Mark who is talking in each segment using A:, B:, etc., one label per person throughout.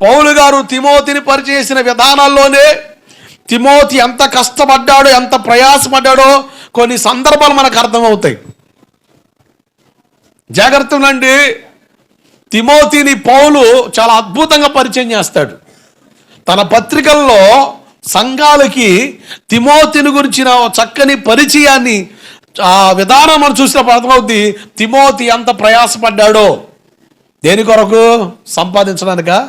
A: పౌలు గారు తిమోతిని పరిచేసిన విధానాల్లోనే తిమోతి ఎంత కష్టపడ్డాడో ఎంత ప్రయాసపడ్డాడో కొన్ని సందర్భాలు మనకు అర్థమవుతాయి. జాగ్రత్తనండి తిమోతిని పౌలు చాలా అద్భుతంగా పరిచయం చేస్తాడు. తన పత్రికల్లో సంఘాలకి తిమోతిని గురించిన చక్కని పరిచయాన్ని ఆ విధానం మనం చూసినప్పుడు అర్థమవుద్ది తిమోతి ఎంత ప్రయాసపడ్డాడో. దేని కొరకు? సంపాదించడానికా?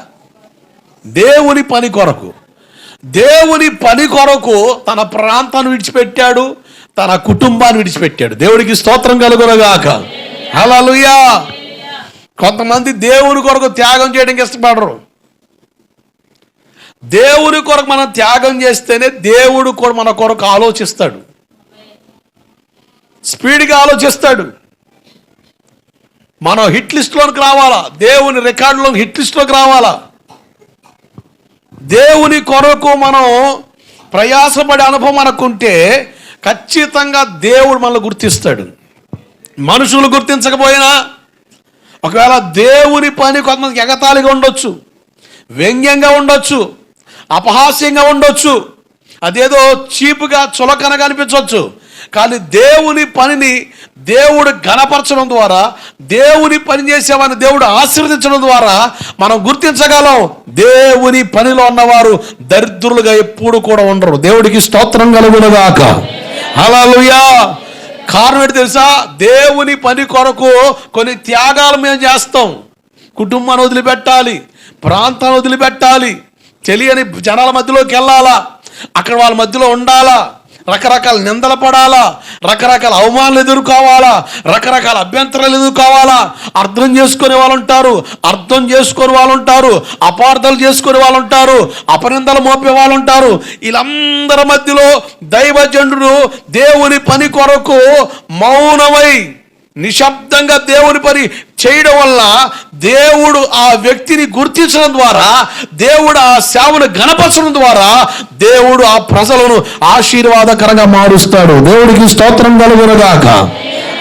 A: దేవుని పని కొరకు. దేవుని పని కొరకు తన ప్రాంతాన్ని విడిచిపెట్టాడు తన కుటుంబాన్ని విడిచిపెట్టాడు. దేవుడికి స్తోత్రం కలుగునగాక. హల్లెలూయా. కొంతమంది దేవుని కొరకు త్యాగం చేయడానికి ఇష్టపడరు. దేవుని కొరకు మనం త్యాగం చేస్తేనే దేవుడు కూడా మన కొరకు ఆలోచిస్తాడు. స్పీడ్గా ఆలోచిస్తాడు. మనం హిట్ లిస్ట్లోకి రావాలా? దేవుని రికార్డులో హిట్ లిస్ట్లోకి రావాలా? దేవుని కొరకు మనం ప్రయాసపడే అనుభవం మనకుంటే ఖచ్చితంగా దేవుడు మనల్ని గుర్తిస్తాడు. మనుషులు గుర్తించకపోయినా ఒకవేళ దేవుని పని కొంతమందికి ఎగతాళిగా ఉండొచ్చు వ్యంగ్యంగా ఉండొచ్చు అపహాస్యంగా ఉండొచ్చు అదేదో చీపుగా చులకనగా అనిపించవచ్చు కానీ దేవుని పనిని దేవుడు గణపరచడం ద్వారా దేవుని పని చేసేవాడిని దేవుడు ఆశీర్వదించడం ద్వారా మనం గుర్తించగలం. దేవుని పనిలో ఉన్నవారు దరిద్రులుగా ఎప్పుడు కూడా ఉండరు. దేవుడికి స్తోత్రం కలుగునుగాక. అలా కారణం ఏంటి తెలుసా? దేవుని పని కొరకు కొన్ని త్యాగాలు మేము చేస్తాం. కుటుంబాన్ని వదిలిపెట్టాలి ప్రాంతాన్ని వదిలిపెట్టాలి తెలియని జనాల మధ్యలోకి వెళ్ళాలా అక్కడ వాళ్ళ మధ్యలో ఉండాలా రకరకాల నిందలు పడాలా? రకరకాల అవమానాలు ఎదుర్కోవాలా? రకరకాల అభ్యంతరాలు ఎదుర్కోవాలా? అర్థం చేసుకునే వాళ్ళు ఉంటారు అర్థం చేసుకునే వాళ్ళు ఉంటారు అపార్థాలు చేసుకునే వాళ్ళు ఉంటారు అపనిందలు మోపే వాళ్ళు ఉంటారు వీళ్ళందరి మధ్యలో దైవజనుడు దేవుని పని కొరకు మౌనమై నిశ్శబ్దంగా దేవుని పని చేయడం వల్ల దేవుడు ఆ వ్యక్తిని గుర్తించడం ద్వారా దేవుడు ఆ సేవను గణపరచడం ద్వారా దేవుడు ఆ ప్రజలను ఆశీర్వాదకరంగా మారుస్తాడు. దేవుడికి స్తోత్రం కలుగునగాక.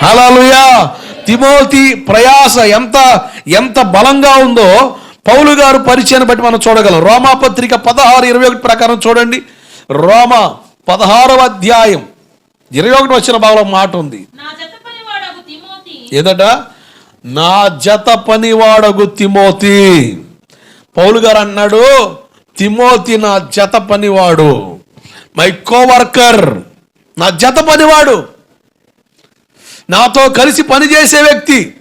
A: హల్లెలూయా. తిమోతి ప్రయాస ఎంత ఎంత బలంగా ఉందో పౌలు గారు పరిచయాన్ని బట్టి మనం చూడగలం. రోమా పత్రిక పదహారు ఇరవై ఒకటి ప్రకారం చూడండి. రోమ పదహారవ అధ్యాయం ఇరవై ఒకటి వచ్చిన భాగంలో మాట ఉంది. ఏదట? నా జత పనివాడగు తిమోతి. పౌలు గారు అన్నాడు తిమోతి నా జత పనివాడు. మై కోవర్కర్ నా జత పనివాడు. నాతో కలిసి పనిచేసే వ్యక్తి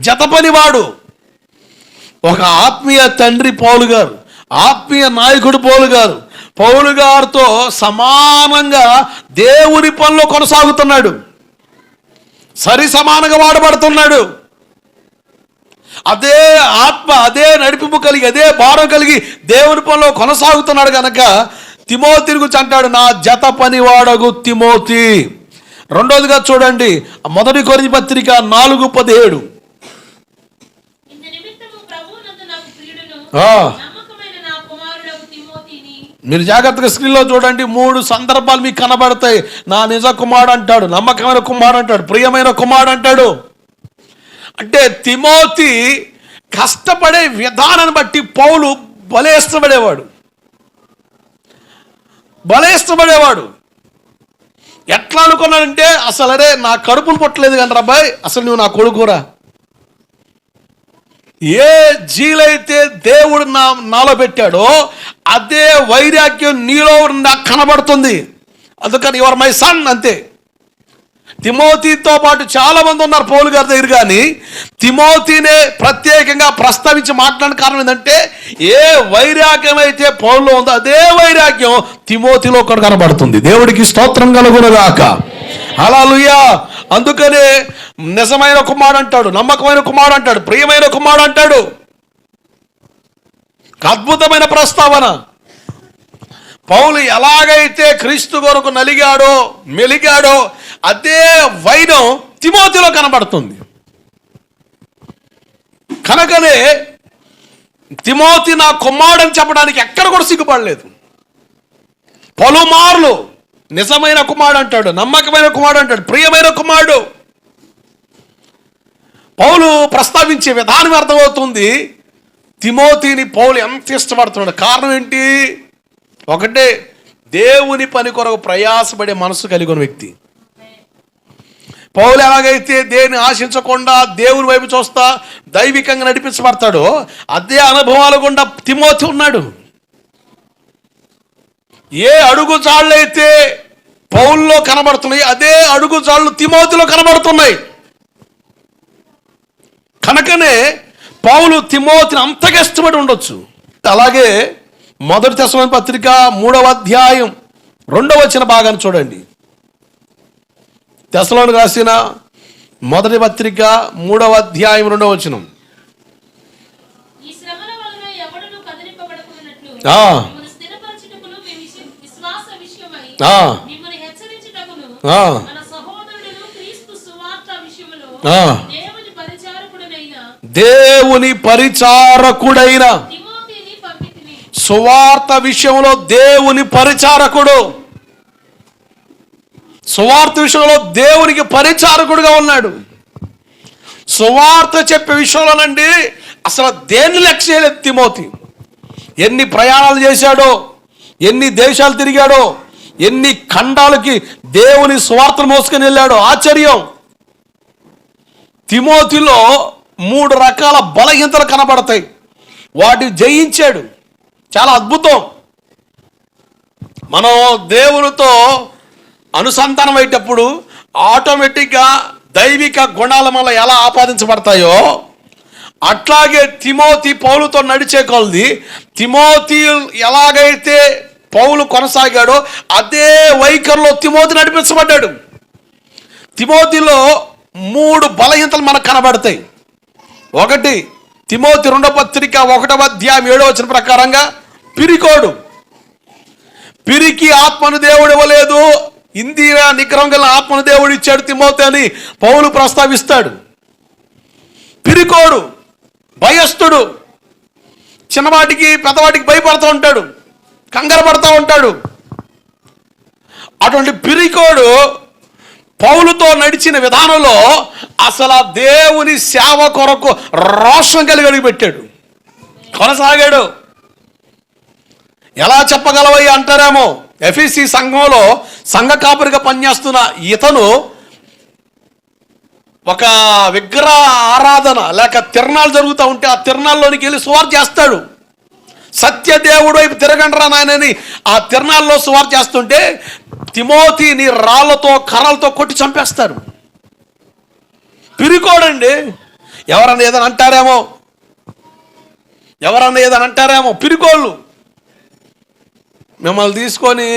A: జత పనివాడు. ఒక ఆత్మీయ తండ్రి పౌలు గారు ఆత్మీయ నాయకుడు పౌలు గారు పౌలు గారితో సమానంగా దేవుని పనిలో కొనసాగుతున్నాడు. సరి సమానంగా వాడబడుతున్నాడు. అదే ఆత్మ అదే నడిపింపు కలిగి అదే భారం కలిగి దేవుని పనిలో కొనసాగుతున్నాడు కనుక తిమోతిని గురించి అంటాడు నా జత పనివాడగు తిమోతి. రెండోదిగా చూడండి మొదటి కొరింథీ పత్రిక నాలుగు పదిహేడు
B: ఇంత నిమిత్తము ప్రభువునందు నాకు ప్రియుడును
A: ఆ.
B: నమ్మకమైన నా కుమారుడగు తిమోతిని
A: మీరు జాగ్రత్తగా స్క్రీన్లో చూడండి మూడు సందర్భాలు మీకు కనబడతాయి. నా నిజ కుమారుడు అంటాడు నమ్మకమైన కుమారుడు అంటాడు ప్రియమైన కుమారుడు అంటాడు. అంటే తిమోతి కష్టపడే విధానాన్ని బట్టి పౌలు బలేష్టపడేవాడు ఇష్టపడేవాడు ఇష్టపడేవాడు ఎట్లా అనుకున్నాడంటే అసలు అరే నా కడుపులు పుట్టలేదు కానీ రాబాయ్ అసలు నువ్వు నా కొడుకురా. ఏ జీలైతే దేవుడు నా నాలో పెట్టాడో అదే వైరాగ్యం నీలో నాకు కనబడుతుంది. అందుకని యువర్ మై సన్ అంతే. తిమోతితో పాటు చాలామంది ఉన్నారు పౌలు గారి దగ్గర కానీ తిమోతినే ప్రత్యేకంగా ప్రస్తావించి మాట్లాడిన కారణం ఏంటంటే ఏ వైరాగ్యం అయితే పౌల్లో ఉందో అదే వైరాగ్యం తిమోతిలో కూడా కనబడుతుంది. దేవుడికి స్తోత్రం కలుగునగాక. హల్లెలూయా. అందుకనే నిజమైన కుమారుడు అంటాడు నమ్మకమైన కుమారుడు అంటాడు ప్రియమైన కుమారుడు అంటాడు అద్భుతమైన ప్రస్తావన. పౌలు ఎలాగైతే క్రీస్తు కొరకు నలిగాడో మెలిగాడో అదే వైనం తిమోతిలో కనబడుతుంది. కనుకనే తిమోతి నా కుమారుడని చెప్పడానికి ఎక్కడ కూడా సిగ్గుపడలేదు. పలుమార్లు నిజమైన కుమారుడు అంటాడు నమ్మకమైన కుమారుడు అంటాడు ప్రియమైన కుమారుడు. పౌలు ప్రస్తావించే విధానం అర్థమవుతుంది తిమోతిని పౌలు ఎంత ఇష్టపడుతున్నాడు. కారణం ఏంటి? ఒకటే దేవుని పని కొరకు ప్రయాసపడే మనసు కలిగిన వ్యక్తి. పౌలు ఎలాగైతే దేన్ని ఆశించకుండా దేవుని వైపు చూస్తా దైవికంగా నడిపించబడతాడో అదే అనుభవాలు గుండా తిమోతి ఉన్నాడు. ఏ అడుగు జాళ్ళైతే పౌల్లో కనబడుతున్నాయి అదే అడుగు జాళ్ళు తిమోతిలో కనబడుతున్నాయి. కనుకనే పౌలు తిమోతిని అంతగా ఇష్టపడి ఉండొచ్చు. అలాగే మొదటి తెసలోని పత్రిక మూడవ అధ్యాయం రెండవ వచ్చిన భాగాన్ని చూడండి. తెసలోని రాసిన మొదటి పత్రిక మూడవ అధ్యాయం రెండవ వచనం.
B: దేవుని
A: పరిచారకుడైన సువార్త విషయంలో దేవుని పరిచారకుడు. సువార్త విషయంలో దేవునికి పరిచారకుడుగా ఉన్నాడు. సువార్త చెప్పే విషయంలోనండి అసలు దేన్ని లెక్క చేయలేదు తిమోతి? ఎన్ని ప్రయాణాలు చేశాడో ఎన్ని దేశాలు తిరిగాడో ఎన్ని ఖండాలకి దేవుని స్వార్థను మోసుకొని వెళ్ళాడు ఆశ్చర్యం. తిమోతిలో మూడు రకాల బలహీనతలు కనబడతాయి. వాటిని జయించాడు. చాలా అద్భుతం. మనం దేవునితో అనుసంధానం అయ్యేటప్పుడు ఆటోమేటిక్గా దైవిక గుణాల వల్ల ఎలా ఆపాదించబడతాయో అట్లాగే తిమోతి పౌలుతో నడిచే కొలది తిమోతి ఎలాగైతే పౌలు కొనసాగాడో అదే వైఖరిలో తిమోతి నడిపించబడ్డాడు. తిమోతిలో మూడు బలహీనతలు మనకు కనబడతాయి. ఒకటి తిమోతి రెండవ పత్రిక ఒకటవ అధ్యాయం ఏడో వచ్చిన ప్రకారంగా పిరికోడు. పిరికి ఆత్మను దేవుడు ఇవ్వలేదు. ఇందిరా నిగ్రహం గల ఆత్మను దేవుడు ఇచ్చాడు తిమోతి అని పౌలు ప్రస్తావిస్తాడు. పిరికోడు భయస్థుడు. చిన్నవాటికి పెద్దవాటికి భయపడుతూ ఉంటాడు. కంగారు పడుతూ ఉంటాడు. అటువంటి పిరికోడు పౌలుతో నడిచిన విధానంలో అసలు ఆ దేవుని సేవ కొరకు రోషం కలిగి పెట్టాడు. కొనసాగాడు. ఎలా చెప్పగలవయ్య అంటారేమో ఎఫ్ఈసి సంఘంలో సంఘ కాపురిగా పనిచేస్తున్న ఇతను ఒక విగ్రహ ఆరాధన లేక తిరణాలు జరుగుతూ ఉంటే ఆ తిరణాల్లోనికి వెళ్ళి సువార్ చేస్తాడు. సత్యదేవుడు వైపు తిరగండ్రా నాయనని ఆ తిరణాల్లో సువార్ చేస్తుంటే తిమోతిని రాళ్ళతో కర్రలతో కొట్టి చంపేస్తారు. పిరికోడండి. ఎవరన్నా ఏదైనా అంటారేమో? ఎవరన్నా ఏదైనా అంటారేమో? పిరికోళ్ళు. మిమ్మల్ని తీసుకొని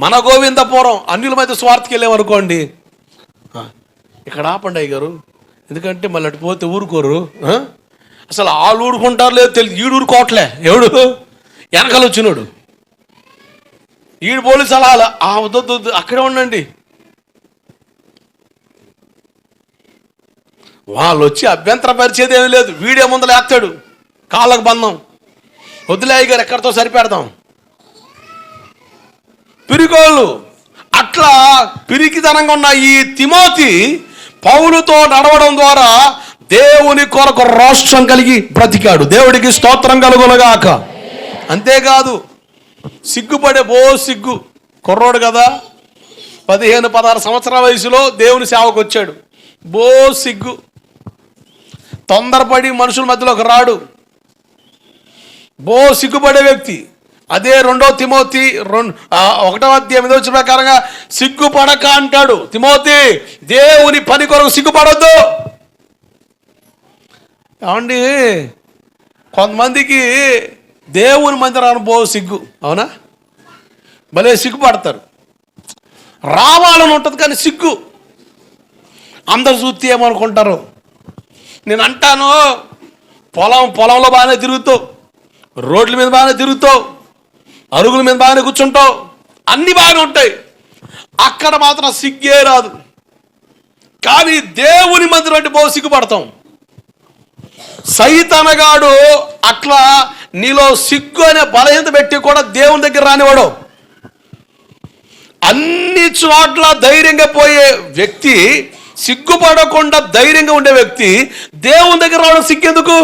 A: మన గోవిందపురం అన్యుల మధ్య స్వార్థకి వెళ్ళామనుకోండి. ఇక్కడ ఆపండి అయ్య గారు ఎందుకంటే మళ్ళీ అటు పోతే ఊరుకోరు. అసలు వాళ్ళు ఊరుకుంటారు లేదు తెలియదు ఈడు ఊరుకోవట్లే. ఎవడు? వెనకాల వచ్చినాడు. ఈడు పోలీసు అలా అలా, ఆ వద్దొద్దు వద్దు, అక్కడే ఉండండి. వాళ్ళు వచ్చి అభ్యంతర పరిచేది ఏమీ లేదు. వీడే ముందర ఎత్తాడు కాళ్ళకు బంధం. వదిలేయ్య గారు ఎక్కడితో సరిపెడదాం. పిరికోళ్ళు అట్లా పిరికితనంగా ఉన్న ఈ తిమోతి పౌలుతో నడవడం ద్వారా దేవుని కొరకు రోషం కలిగి బ్రతికాడు. దేవుడికి స్తోత్రం కలుగునగాక. అంతేకాదు సిగ్గుపడే బో సిగ్గు కుర్రోడు కదా. పదిహేను పదహారు సంవత్సరాల వయసులో దేవుని సేవకు వచ్చాడు బో సిగ్గు. తొందరపడి మనుషుల మధ్యలోకి రాడు. బో సిగ్గుపడే వ్యక్తి. అదే రెండో తిమోతి రెండు ఒకటో అధ్యాయం మీద వచ్చిన ప్రకారంగా సిగ్గుపడక అంటాడు. తిమోతి దేవుని పని కొరకు సిగ్గుపడొద్దు. ఏమండి? కొంతమందికి దేవుని మందిరాన్ని పో సిగ్గు. అవునా? భలే సిగ్గుపడతారు. రావాలని ఉంటుంది కానీ సిగ్గు. అందరు చూస్తే ఏమనుకుంటారు? నేను అంటాను పొలం పొలంలో బాగానే తిరుగుతావు. రోడ్ల మీద బాగానే తిరుగుతావు. అరుగుల మీద బాగానే కూర్చుంటావు. అన్నీ బాగానే ఉంటాయి. అక్కడ మాత్రం సిగ్గే రాదు. కానీ దేవుని మందిరం అంటే బహు సిగ్గుపడతాం. సైతనగాడు అట్లా నీలో సిగ్గు అనే బలహీనత పెట్టి కూడా దేవుని దగ్గర రానివాడు. అన్ని చోట్ల ధైర్యంగా పోయే వ్యక్తి సిగ్గుపడకుండా ధైర్యంగా ఉండే వ్యక్తి దేవుని దగ్గర రావడం సిగ్గెందుకు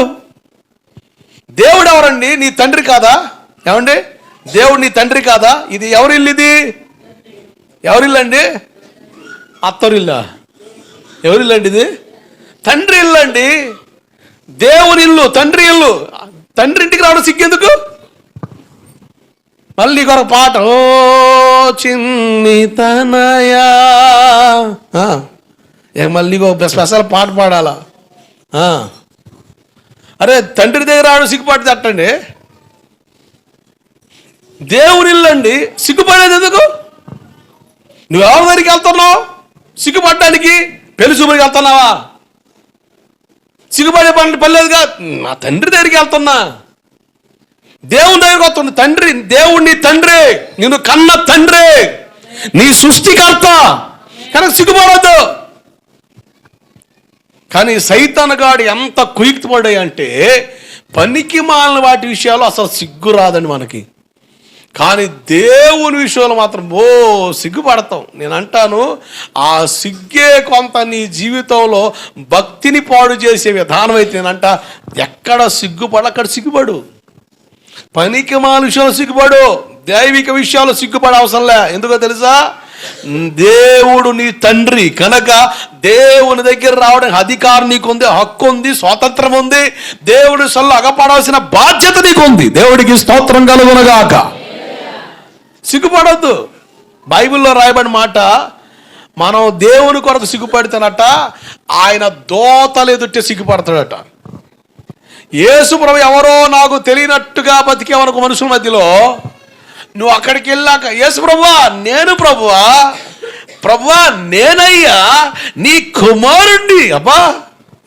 A: దేవుడు ఎవరండి నీ తండ్రి కాదా? ఏమండి? దేవుడు నీ తండ్రి కాదా? ఇది ఎవరిల్లు ఇది? ఎవరిల్లు అండి అత్తరిల్లా. ఎవరిల్లండి ఇది? తండ్రి ఇల్లండి దేవుని ఇల్లు తండ్రి ఇల్లు. తండ్రి ఇంటికి రావడం సిగ్గెందుకు? మళ్ళీ ఒక పాట. ఓ చిన్ని తనయా ఏ మళ్ళీ ఒక స్పెషల్ పాట పాడాలా? అరే తండ్రి దగ్గర రావడం సిగ్గుపాటు తట్టండి దేవుని ఇల్లు అండి సిగ్గుపడేది ఎందుకు? నువ్వు ఎవరి దగ్గరికి వెళ్తున్నావు? సిగ్గుపడడానికి పెళ్ళి చూపుడికి వెళ్తున్నావా? సిగ్గుపడే పని పర్లేదుగా నా తండ్రి దగ్గరికి వెళ్తున్నా. దేవుని దగ్గరికి వస్తుంది తండ్రి దేవుణ్ణి తండ్రి. నిన్ను కన్న తండ్రి. నీ సృష్టికర్త. కనుక సిగ్గుపడద్దు. కానీ సైతనగాడు ఎంత కుయుక్తిపడాయి అంటే పనికి మాలిన వాటి విషయాలు అసలు సిగ్గు రాదండి మనకి. కానీ దేవుని విషయంలో మాత్రం ఓ సిగ్గుపడతాం. నేను అంటాను ఆ సిగ్గే కొంత నీ జీవితంలో భక్తిని పాడు చేసే విధానం అయితే నేనంట ఎక్కడ సిగ్గుపడ అక్కడ సిగ్గుపడు. పనికి మాల విషయంలో సిగ్గుపడు. దైవిక విషయాలు సిగ్గుపడ అవసరంలే ఎందుకో తెలుసా? దేవుడు నీ తండ్రి కనుక దేవుని దగ్గర రావడానికి అధికారం నీకుంది హక్కు ఉంది స్వాతంత్రం ఉంది దేవుడి సొల్లు అగపడాల్సిన బాధ్యత నీకుంది. దేవుడికి స్తోత్రం కలుగునగాక. సిగ్గుపడద్దు. బైబిల్లో రాయబడిన మాట మనం దేవుని కొరకు సిగ్గుపడితేనట ఆయన దోతలు ఎదుటే సిగ్గుపడతాడట. యేసు ప్రభు ఎవరో నాకు తెలియనట్టుగా బతికేవనుకో మనుషుల మధ్యలో నువ్వు అక్కడికి వెళ్ళాక యేసు ప్రభువా నేను ప్రభువా ప్రభువా నేనయ్యా నీ కుమారుణ్ణి అబ్బా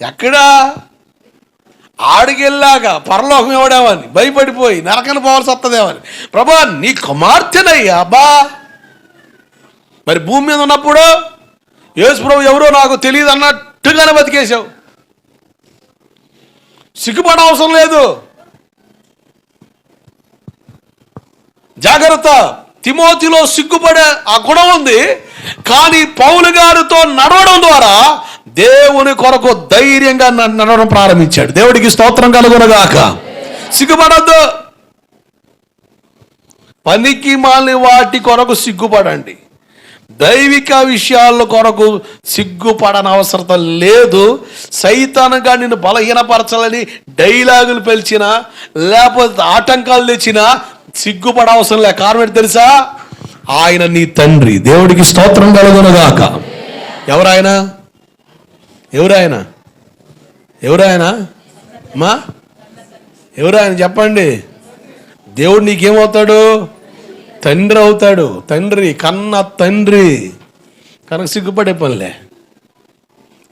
A: ఎక్కడా? ఆడికెళ్ళాక పరలోకం ఇవ్వడేమని భయపడిపోయి నరకన పోవాల్సి వస్తుందేమని ప్రభా నీ కుమార్తెనయ్యా అబ్బా. మరి భూమి మీద ఉన్నప్పుడు యేసు ప్రభు ఎవరో నాకు తెలియదు అన్నట్టుగానే బతికేశావు. సిగ్గుపడ అవసరం లేదు. జాగ్రత్త. తిమోతిలో సిగ్గుపడే ఆ గుణం ఉంది. కానీ పౌలు గారితో నడవడం ద్వారా దేవుని కొరకు ధైర్యంగా నడవడం ప్రారంభించాడు. దేవుడికి స్తోత్రం కలుగునగాక. సిగ్గుపడద్దు. పనికి మాలిన వాటి కొరకు సిగ్గుపడండి. దైవిక విషయాల కొరకు సిగ్గుపడని అవసరం లేదు. సైతానంగా నిన్ను బలహీనపరచాలని డైలాగులు పిలిచిన లేకపోతే ఆటంకాలు తెచ్చినా సిగ్గుపడ అవసరం లే కారణం ఏంటి తెలుసా? ఆయన నీ తండ్రి. దేవుడికి స్తోత్రం కలుగునగాక. ఎవరాయన? ఎవరాయన? ఎవరాయన? మా? ఎవరాయన? చెప్పండి. దేవుడు నీకేమవుతాడు? తండ్రి అవుతాడు. తండ్రి కన్న తండ్రి. కనుక సిగ్గుపడే పనిలే.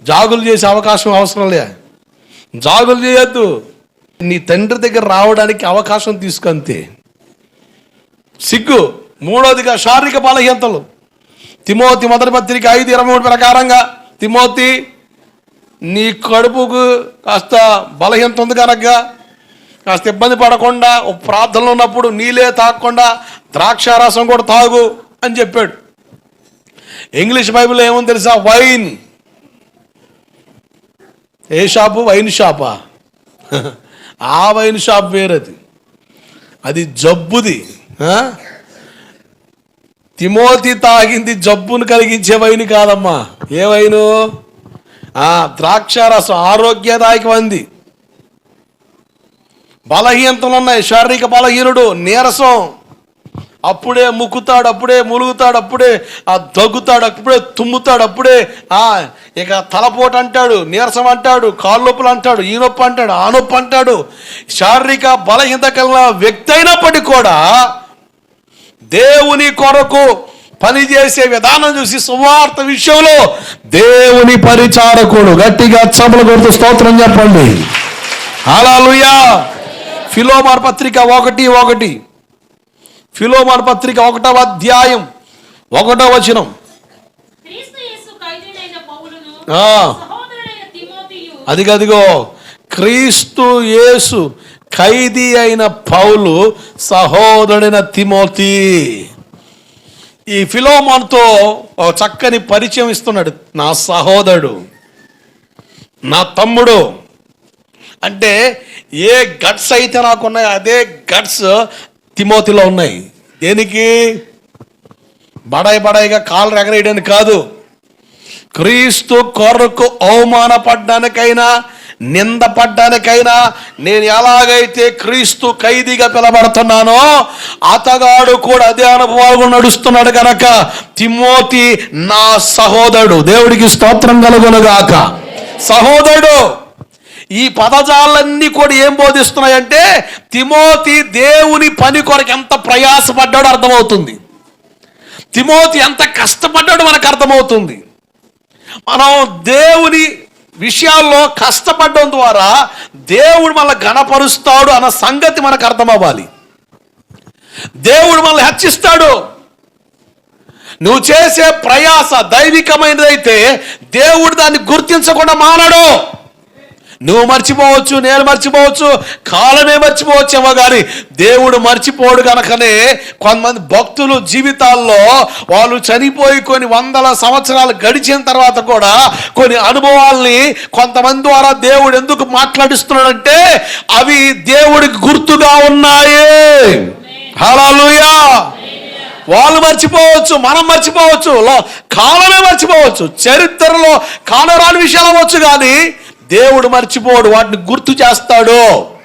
A: జాగులు చేసే అవకాశం అవసరం లే. జాగులు చేయొద్దు. నీ తండ్రి దగ్గర రావడానికి అవకాశం తీసుకంతే. సిగ్గు. మూడోదిగా శారీరక బలహీనతలు. తిమోతి మొదటి పత్రిక ఐదు ఇరవై మూడు ప్రకారంగా తిమోతి నీ కడుపుకు కాస్త బలహీనత ఉంది కనుక కాస్త ఇబ్బంది పడకుండా ఓ ఉన్నప్పుడు నీళ్ళే తాగకుండా ద్రాక్షారసం కూడా తాగు అని చెప్పాడు. ఇంగ్లీష్ బైబిల్ ఏముంది తెలుసా? వైన్ ఏ షాపు? వైన్ షాపా ఆ? Wine shop వేరది. అది జబ్బుది. తిమోతి తాగింది జబ్బును కలిగించే వైన్ కాదమ్మా. ఏ వైను ఆ ద్రాక్షారసం ఆరోగ్యదాయకమంది. బలహీనతలు ఉన్నాయి శారీరక బలహీనుడు నీరసం. అప్పుడే ముక్కుతాడు అప్పుడే ములుగుతాడు అప్పుడే ఆ దగ్గుతాడు అప్పుడే తుమ్ముతాడు అప్పుడే ఆ ఇక తలపోటు అంటాడు నీరసం అంటాడు కాళ్ళు నొప్పులు అంటాడు ఈ నొప్పి అంటాడు ఆ నొప్పి అంటాడు. శారీరక బలహీనత కలిగిన వ్యక్తి అయినప్పటికీ కూడా దేవుని కొరకు పనిచేసే విధానం చూసి సువార్త విషయంలో దేవుని పరిచారకుడు గట్టిగా చపలు కొడుతూ స్తోత్రం చెప్పండి. హల్లెలూయా. ఫిలోమార్ పత్రిక ఒకటి ఒకటి. ఫిలోమార్ పత్రిక ఒకటవ అధ్యాయం ఒకటో వచనం.
B: క్రీస్తు యేసు ఖైదీనైన పౌలును
A: ఆ.
B: సహోదరుడైన తిమోతియు
A: అది గదిగో క్రీస్తు యేసు ఖైదీ అయిన పౌలు సహోదరుడైన తిమోతి. ఈ ఫిలోమాన్తో చక్కని పరిచయం ఇస్తున్నాడు. నా సహోదరుడు నా తమ్ముడు. అంటే ఏ గట్స్ అయితే నాకున్నాయో అదే గట్స్ తిమోతిలో ఉన్నాయి. దేనికి? బడాయి బడాయిగా కాళ్ళు ఎగరేయడానికి కాదు. క్రీస్తు కొరకు అవమానపడ్డానికైనా నిందపడ్డానికైనా నేను ఎలాగైతే క్రీస్తు ఖైదీగా పిలబడుతున్నానో అతగాడు కూడా అదే అనుభవాలు నడుస్తున్నాడు కనుక తిమోతి నా సహోదరుడు. దేవుడికి స్తోత్రం కలుగునుగాక. సహోదరుడు ఈ పదజాలన్నీ కూడా ఏం బోధిస్తున్నాయంటే తిమోతి దేవుని పని కొరకు ఎంత ప్రయాసపడ్డాడో అర్థమవుతుంది. తిమోతి ఎంత కష్టపడ్డాడో మనకు అర్థమవుతుంది. మనం దేవుని విషయాల్లో కష్టపడడం ద్వారా దేవుడు మళ్ళీ గణపరుస్తాడు అన్న సంగతి మనకు అర్థమవ్వాలి. దేవుడు మనల్ని హెచ్చిస్తాడు. నువ్వు చేసే ప్రయాస దైవికమైనదైతే దేవుడు దాన్ని గుర్తించకుండా మానడు. నువ్వు మర్చిపోవచ్చు నేను మర్చిపోవచ్చు కాలమే మర్చిపోవచ్చేమో కానీ దేవుడు మర్చిపోడు కనుకనే కొంతమంది భక్తులు జీవితాల్లో వాళ్ళు చనిపోయి కొన్ని వందల సంవత్సరాలు గడిచిన తర్వాత కూడా కొన్ని అనుభవాల్ని కొంతమంది ద్వారా దేవుడు ఎందుకు మాట్లాడిస్తున్నాడంటే అవి దేవుడికి గుర్తుగా ఉన్నాయి. హలోయా వాళ్ళు మర్చిపోవచ్చు మనం మర్చిపోవచ్చు లో- కాలమే మర్చిపోవచ్చు చరిత్రలో కానరాని విషయాలు అవ్వచ్చు కానీ దేవుడు మర్చిపోడు వాటిని గుర్తు చేస్తాడు.